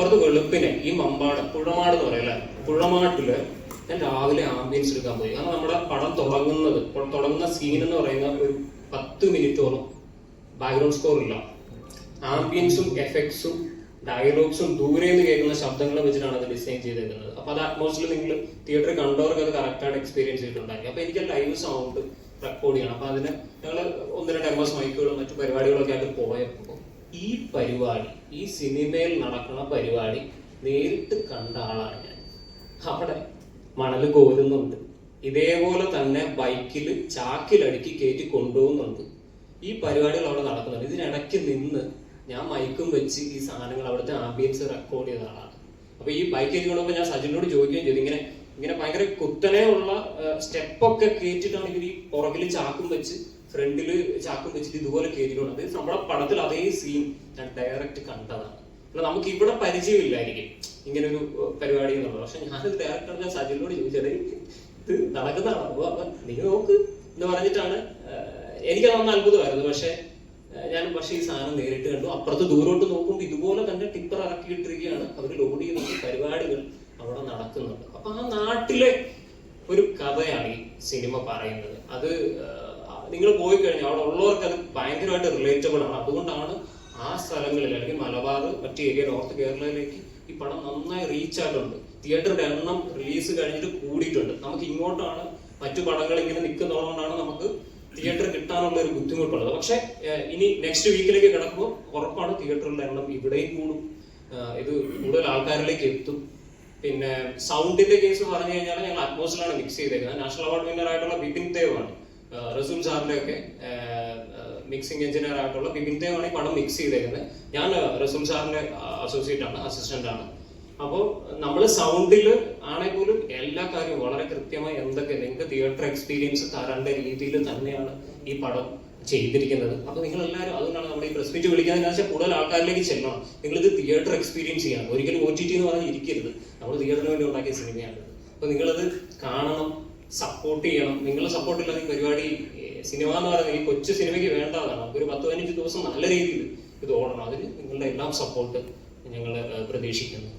തൊട്ടപ്പുറത്ത് വെളുപ്പിനെ ഈ മമ്പാട് പുഴമാട് എന്ന് പറയല്ലേ പുഴമാട്ടിൽ ഞാൻ രാവിലെ ആംബിയൻസ് എടുക്കാൻ പോയി. കാരണം നമ്മുടെ പടം തുടങ്ങുന്നത് തുടങ്ങുന്ന സീൻ എന്ന് പറയുന്ന ഒരു പത്ത് മിനിറ്റോളം ബാക്ക്ഗ്രൗണ്ട് സ്കോർ ഇല്ല. ആംബിയൻസും എഫക്ട്സും ഡയലോഗ്സും ദൂരെ നിന്ന് കേൾക്കുന്ന ശബ്ദങ്ങളും വെച്ചിട്ടാണ് അത് ഡിസൈൻ ചെയ്തേക്കുന്നത്. അപ്പൊ അത് അറ്റ്മോസ്ഫിയർ നിങ്ങൾ തിയേറ്ററിൽ കണ്ടവർക്ക് അത് കറക്റ്റായിട്ട് എക്സ്പീരിയൻസ് ചെയ്തിട്ടുണ്ടായി അപ്പൊ എനിക്ക് ലൈവ് സൗണ്ട് റെക്കോർഡ് ചെയ്യണം. അപ്പൊ അതിന് ഞങ്ങൾ ഒന്ന് രണ്ട് എം മൈക്കുകളും മറ്റു പരിപാടികളൊക്കെ ആയിട്ട് പോയപ്പോൾ ഈ പരിപാടി ഈ സിനിമയിൽ നടക്കുന്ന പരിപാടി നേരിട്ട് കണ്ട ആളാണ് ഞാൻ. അവിടെ മണൽ കോരുന്നുണ്ട്. ഇതേപോലെ തന്നെ ബൈക്കിൽ ചാക്കിലടുക്കി കയറ്റി കൊണ്ടുപോകുന്നുണ്ട്. ഈ പരിപാടികൾ അവിടെ നടക്കുന്നുണ്ട്. ഇതിനിടയ്ക്ക് നിന്ന് ഞാൻ മൈക്കും വെച്ച് ഈ സാധനങ്ങൾ അവിടുത്തെ ആംബിയൻസ് റെക്കോർഡ് ചെയ്ത ആളാണ്. അപ്പൊ ഈ ബൈക്ക് കൊണ്ടുപോ ഞാൻ സജിനോട് ചോദിക്കുകയും ചെയ്തു. ഇങ്ങനെ ഇങ്ങനെ ഭയങ്കര കുത്തനെ ഉള്ള സ്റ്റെപ്പൊക്കെ കയറ്റിട്ടാണ് ഇവർ ഈ പുറകിൽ ചാക്കും വെച്ച് ഫ്രണ്ടിൽ ചാക്കും വെച്ചിട്ട് ഇതുപോലെ കയറ്റിക്കൊണ്ട് അത് നമ്മുടെ പടത്തിൽ അതേ സീൻ ഞാൻ ഡയറക്റ്റ് കണ്ടതാണ്. അല്ല നമുക്ക് ഇവിടെ പരിചയമില്ലായിരിക്കും ഇങ്ങനെ ഒരു പരിപാടി എന്നുള്ളത്. പക്ഷെ ഞാൻ ഡയറക്ടർ ഞാൻ സജിലിനോട് ചോദിച്ചത് ഇത് നടക്കുന്നതാണ്? അപ്പൊ അപ്പൊ നീ നോക്ക് എന്ന് പറഞ്ഞിട്ടാണ് എനിക്കത് അന്ന് അത്ഭുതമായിരുന്നു. പക്ഷെ ഞാൻ പക്ഷേ ഈ സാധനം നേരിട്ട് കണ്ടു. അപ്പുറത്ത് ദൂരോട്ട് നോക്കുമ്പോൾ ഇതുപോലെ തന്നെ ടിപ്പർ ഇറക്കിയിട്ടിരിക്കുകയാണ് അവർ ലോഡ് ചെയ്യുന്ന പരിപാടികൾ അവിടെ നടക്കുന്നുണ്ട് അപ്പൊ ആ നാട്ടിലെ ഒരു കഥയാണ് ഈ സിനിമ പറയുന്നത്. അത് നിങ്ങൾ പോയി കഴിഞ്ഞാൽ അവിടെ ഉള്ളവർക്ക് അത് ഭയങ്കരമായിട്ട് റിലേറ്റബിൾ ആണ്. അതുകൊണ്ടാണ് ആ സ്ഥലങ്ങളിൽ അല്ലെങ്കിൽ മലബാർ മറ്റു ഏരിയ നോർത്ത് കേരളയിലേക്ക് ഈ പടം നന്നായി റീച്ച് ആയിട്ടുണ്ട്. തിയേറ്ററിന്റെ എണ്ണം റിലീസ് കഴിഞ്ഞിട്ട് കൂടിയിട്ടുണ്ട്. നമുക്ക് ഇങ്ങോട്ടാണ് മറ്റു പടങ്ങൾ ഇങ്ങനെ നിൽക്കുന്നതുകൊണ്ടാണ് നമുക്ക് തിയേറ്റർ കിട്ടാനുള്ള ഒരു ബുദ്ധിമുട്ടുള്ളത്. പക്ഷെ ഇനി നെക്സ്റ്റ് വീക്കിലേക്ക് കിടക്കുമ്പോൾ ഉറപ്പാണ് തിയേറ്ററിന്റെ എണ്ണം ഇവിടെയും കൂടും. ഇത് കൂടുതൽ ആൾക്കാരിലേക്ക് എത്തും. പിന്നെ സൗണ്ടിന്റെ കേസ് പറഞ്ഞു കഴിഞ്ഞാൽ ഞങ്ങൾ അറ്റ്മോസ്ഫിയറാണ് മിക്സ് ചെയ്തേക്കുന്നത്. നാഷണൽ അവാർഡ് വിന്നർ ആയിട്ടുള്ള ബിപിൻ ദേവ് ആണ് റസൂൽ സാറിന്റെ ഒക്കെ മിക്സിംഗ് എഞ്ചിനീയർ ആയിട്ടുള്ള ആണ് ഈ പടം മിക്സ് ചെയ്തേക്കുന്നത്. ഞാൻ റസൂൽ സാറിന്റെ അസോസിയേറ്റ് ആണ് അസിസ്റ്റന്റ് ആണ്. അപ്പോൾ നമ്മൾ സൗണ്ടിൽ ആണെങ്കിൽ പോലും എല്ലാ കാര്യവും വളരെ കൃത്യമായി എന്തൊക്കെ നിങ്ങൾക്ക് തിയേറ്റർ എക്സ്പീരിയൻസ് തരേണ്ട രീതിയിൽ തന്നെയാണ് ഈ പടം ചെയ്തിരിക്കുന്നത്. അപ്പൊ നിങ്ങൾ എല്ലാവരും അതുകൊണ്ടാണ് നമ്മൾ ഈ പ്രസ് വിളിക്കുന്നത്. വെച്ചാൽ കൂടുതൽ ആൾക്കാരിലേക്ക് ചെല്ലണം. നിങ്ങൾ ഇത് തിയേറ്റർ എക്സ്പീരിയൻസ് ചെയ്യണം. ഒരിക്കലും ഒ ടി ടി എന്ന് പറഞ്ഞാൽ ഇരിക്കരുത്. നമ്മൾ തിയേറ്ററിന് വേണ്ടി ഉണ്ടാക്കിയ സിനിമയാണ് അപ്പൊ നിങ്ങളത് കാണണം. സപ്പോർട്ട് ചെയ്യണം. നിങ്ങളുടെ സപ്പോർട്ട് ഇല്ലാതെ ഈ പരിപാടി സിനിമ എന്ന് പറയുന്നത് ഈ കൊച്ചു സിനിമയ്ക്ക് വേണ്ടതാണ് ഒരു പത്ത് പതിനഞ്ച് ദിവസം നല്ല രീതിയിൽ ഇത് ഓടണം. അതിന് നിങ്ങളുടെ എല്ലാം സപ്പോർട്ട് ഞങ്ങൾ പ്രതീക്ഷിക്കുന്നു.